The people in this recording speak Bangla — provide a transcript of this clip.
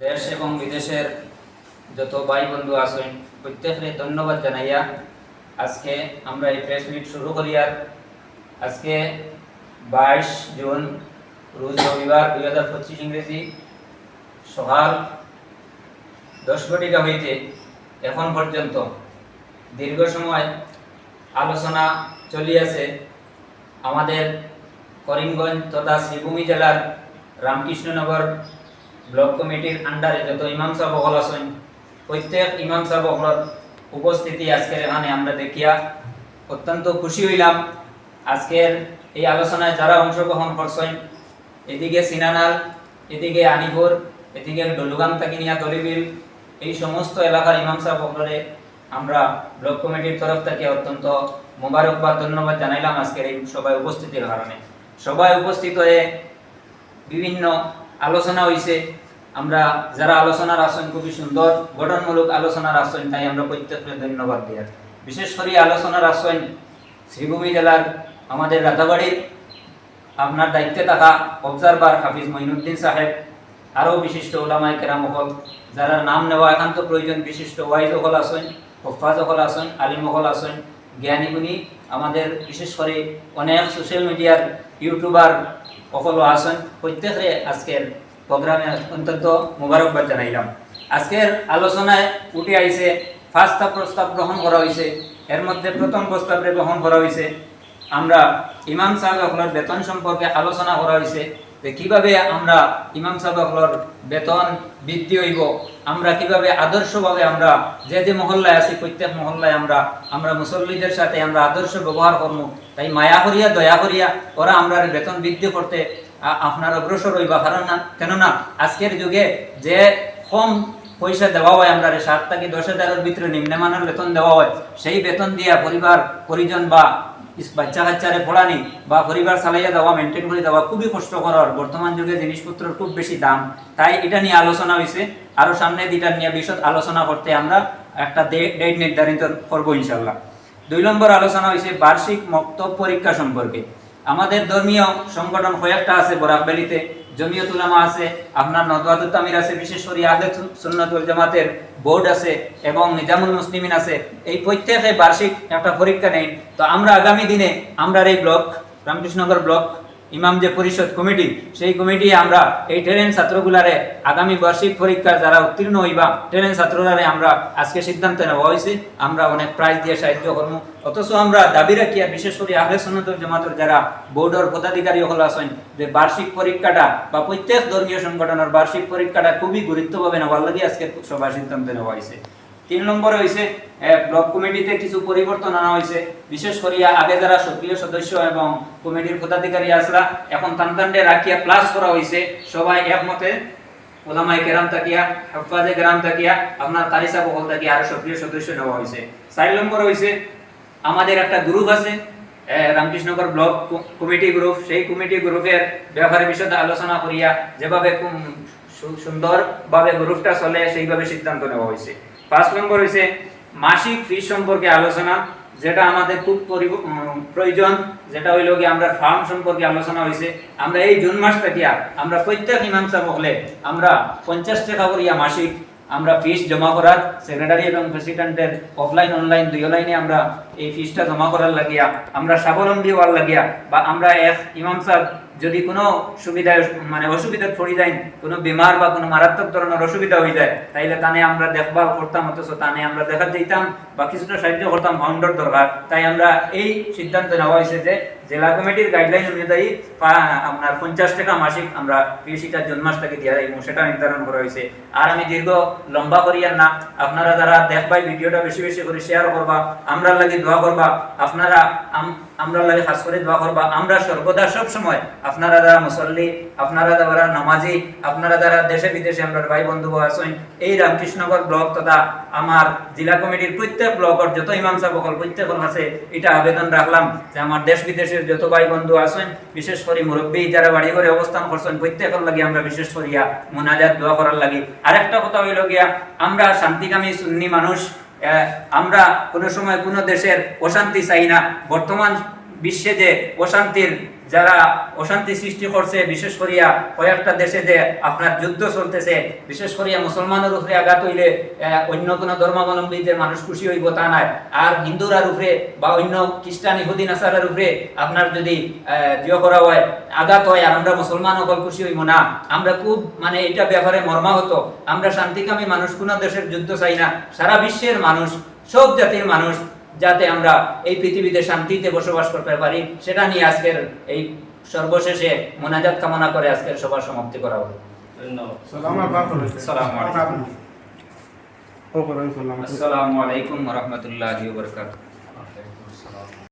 দেশ এবং বিদেশের যত ভাই বন্ধু আছেন প্রত্যেকের ধন্যবাদ জানাইয়া আজকে আমরা এই প্রেস মিট শুরু করি আর আজকে বাইশ জুন, রোজ রবিবার দুই হাজার পঁচিশ ইংরেজি সকাল দশ ঘটিকা হইতে এখন পর্যন্ত দীর্ঘ সময় আলোচনা চলিয়াছে আমাদের করিমগঞ্জ তথা শ্রীভূমি জেলার রামকৃষ্ণনগর ব্লক কমিটির আন্ডারে যত ইমাম সাহেব আছেন, প্রত্যেক ইমাম সাহেব উপস্থিতি আজকের এখানে আমরা দেখিয়া অত্যন্ত খুশি হইলাম। আজকের এই আলোচনায় যারা অংশগ্রহণ করছেন, এদিকে সিনানাল, এদিকে আনিপুর, এদিকে ডলুগাম তাকিনিয়া তলিবিল, এই সমস্ত এলাকার ইমাম সাহেব আমরা ব্লক কমিটির তরফ থেকে অত্যন্ত মোবারকবাদ, ধন্যবাদ জানাইলাম আজকের এই সবাই উপস্থিতির কারণে। সবাই উপস্থিত হয়ে বিভিন্ন আলোচনা হইছে। আমরা যারা আলোচনার আসন খুবই সুন্দর, গঠনমূলক আলোচনার আসন, তাই আমরা প্রত্যেককে ধন্যবাদ দিই বিশেষ করে আলোচনার আসন শ্রীভূমি জেলার আমাদের রাতাবাড়ির আপনার দায়িত্বে থাকা অবজারভার হাফিজ মঈনুদ্দিন সাহেব, আরও বিশিষ্ট ওলামায় কেরামহল যারা নাম নেওয়া একান্ত প্রয়োজন, বিশিষ্ট ওয়াইজ হল আসন হফাজ আসন, আলিম হল আসন, জ্ঞানীগুণী, আমাদের বিশেষ করে অনেক সোশ্যাল মিডিয়ার ইউটিউবার সকল আসন, প্রত্যেকে আজকের প্রোগ্রামে অন্তত মোবারকবাদ জানাইলাম। আজকের আলোচনায় উঠে আইছে ফার্স্টটা প্রস্তাব গ্রহণ করা হয়েছে এর মধ্যে প্রথম প্রস্তাবে গ্রহণ করা হয়েছে আমরা ইমাম সাহেব বেতন সম্পর্কে আলোচনা করা হয়েছে যে কীভাবে আমরা ইমাম সাহেব সকলের বেতন বৃদ্ধি হইব, আমরা কীভাবে আদর্শভাবে আমরা যে যে মহল্লায় আছি, প্রত্যেক মহল্লায় আমরা আমরা মুসল্লিদের সাথে আমরা আদর্শ ব্যবহার করব তাই মায়া করিয়া, দয়া করিয়া ওরা আমরা বেতন বৃদ্ধি করতে আপনার অগ্রসর হইবা। কারণ না, কেননা আজকের যুগে যে কম পয়সা দেওয়া হয়, আমরা সাত থেকে দশ হাজারের ভিতরে নিম্নমানের বেতন দেওয়া হয়, সেই বেতন দিয়া পরিবার, পরিজন বা বাচ্চা কাচ্চারে পড়ানি বা পরিবার চালাইয়া দেওয়া মেনটেন করে দেওয়া খুবই কষ্টকর। বর্তমান যুগে জিনিসপত্রের খুব বেশি দাম। তাই এটা নিয়ে আলোচনা হয়েছে আরও সামনে এটা নিয়ে বিশদ আলোচনা করতে আমরা একটা ডেট নির্ধারিত করব ইনশাল্লাহ দুই নম্বর আলোচনা হয়েছে বার্ষিক মক্তব পরীক্ষা সম্পর্কে। আমাদের ধর্মীয় সংগঠন কয়েকটা আছে বরাকবেলিতে জমিয়ত উলামা আছে, আপনার নদওয়াতুল তামির আছে, বিশেষ করে আহলে সুন্নাতুল জামাতের বোর্ড আছে এবং নিজামুল মুসলিমিন আছে। এই প্রত্যেকে বার্ষিক একটা পরীক্ষা নেই। তো আমরা আগামী দিনে আমরা এই ব্লক, রামকৃষ্ণনগর ব্লক ইমাম যে পরিষদ কমিটি, সেই কমিটি আমরা এই ট্রেন ছাত্রগুলারে আগামী বার্ষিক পরীক্ষার যারা উত্তীর্ণ হইবা, ট্রেন ছাত্ররারে আমরা আজকে সিদ্ধান্ত নেওয়া হয়েছে। আমরা অনেক প্রাইজ দিয়ে সাহায্য করব অথচ আমরা দাবি রাখি আর বিশেষ করে আহলে সুন্নতুল জামাতের যারা বোর্ডের পদাধিকারী হল আছেন, যে বার্ষিক পরীক্ষাটা বা প্রত্যেক ধর্মীয় সংগঠনের বার্ষিক পরীক্ষাটা খুবই গুরুত্বভাবে নেওয়ার লাগে আজকে সভা সিদ্ধান্ত নেওয়া হয়েছে। তিন নম্বরে হয়েছে ব্লক কমিটিতে কিছু পরিবর্তন আনা হয়েছে বিশেষ করিয়া আগে যারা সক্রিয় সদস্য এবং কমিটির পদাধিকারী আসরা, এখন তান্তান্ডে রাখিয়া প্লাস করা হয়েছে সবাই একমতে ওলামাই কেরাম তাকিয়া হাফাজে কেরাম তাকিয়া আপনার তারিসা বহল তাকিয়া আরও সক্রিয় সদস্য নেওয়া হয়েছে চার নম্বর হয়েছে আমাদের একটা গ্রুপ আছে রামকৃষ্ণগর ব্লক কমিটি গ্রুপ সেই কমিটি গ্রুপের ব্যাপারে বিশদে আলোচনা করিয়া, যেভাবে সুন্দরভাবে গ্রুপটা চলে, সেইভাবে সিদ্ধান্ত নেওয়া হয়েছে পাঁচ নম্বর হয়েছে মাসিক ফি সম্পর্কে আলোচনা, যেটা আমাদের খুব প্রয়োজন, যেটা হইল কি আমরা ফার্ম সম্পর্কে আলোচনা হয়েছে আমরা এই জুন মাস থেকে আমরা প্রত্যেক ইমাম সাহেব আমরা পঞ্চাশ টাকা করিয়া মাসিক আমরা ফিস জমা করার সেক্রেটারি এবং প্রেসিডেন্টের অফলাইন অনলাইন দুই লাইনে আমরা এই ফিসটা জমা করার লাগিয়া, আমরা স্বাবলম্বী হওয়ার লাগিয়া, বা আমরা এক ইমাম সাহেব যদি কোনো সুবিধায় মানে অসুবিধা পড়ে যায় কোনো বিমার বা কোনো মারাত্মক ধরনের অসুবিধা হয়ে যায়, তাইলে তানে আমরা দেখভাল করতাম, অথচ তানে আমরা দেখা যেতাম বা কিছুটা সাহায্য করতাম ফাউন্ডার দরকার তাই আমরা এই সিদ্ধান্ত নেওয়া হয়েছে যে জেলা কমিটির গাইডলাইন অনুযায়ী আপনার পঞ্চাশ টাকা মাসিক আমরা কৃষিকার জন্মাস থেকে দিয়া এবং সেটা নির্ধারণ করা হয়েছে। আর আমি দীর্ঘ লম্বা করিয়ার না, আপনারা যারা দেখবাই, ভিডিওটা বেশি বেশি করে শেয়ার করবা আমরা লাগে দোয়া করবা, আপনারা আমরা লাগে খাস করে দোয়া করবা। আমরা সর্বদা সব সময় আপনারা যারা মুসল্লি, আপনারা যারা নামাজি, আপনারা যারা দেশে বিদেশে আমরা ভাই বন্ধু আছেন এই রামকৃষ্ণনগর ব্লক তথা আমার জেলা কমিটির প্রত্যেক ব্লকের যত ইমাম সাহেব প্রত্যেক আছে এটা আবেদন রাখলাম যে আমার দেশ বিদেশের যত ভাই বন্ধু আছেন বিশেষ করে মুরব্বী যারা বাড়ি ঘরে অবস্থান করছেন, প্রত্যেকের লাগে আমরা বিশেষ করিয়া মোনাজাত দোয়া করার লাগি। আরেকটা কথা হইল গিয়া, আমরা শান্তিকামী সুন্নি মানুষ আমরা কোনো সময় কোনো দেশের অশান্তি চাই না। বর্তমান বিশ্বে যে অশান্তির যারা অশান্তি সৃষ্টি করছে বিশেষ করিয়া কয়েকটা দেশে যে আপনার যুদ্ধ চলতেছে বিশেষ করিয়া মুসলমানের উপরে আঘাত হইলে অন্য কোনো ধর্মাবলম্বীদের মানুষ খুশি হইব তা নাই আর হিন্দুরার উপরে বা অন্য খ্রিস্টান ইহুদি নাসারার উপরে আপনার যদি আহ, করা হয় আঘাত হয় আর আমরা মুসলমান সকল খুশি হইব না। আমরা খুব মানে এটা ব্যাপারে মর্মাহত। আমরা শান্তিকামী মানুষ কোন দেশের যুদ্ধ চাই না। সারা বিশ্বের মানুষ সব জাতির মানুষ যাতে আমরা এই পৃথিবীতে শান্তিতে বসবাস করতে পারি সেটা নিয়ে আজকের এই সর্বশেষে মোনাজাত কামনা করে আজকের সবার সমাপ্তি করা হলো। ধন্যবাদ। সালাম আলাইকুম। ও করেন সালাম। আসসালামু আলাইকুম রহমতুল্লাহ বরকাত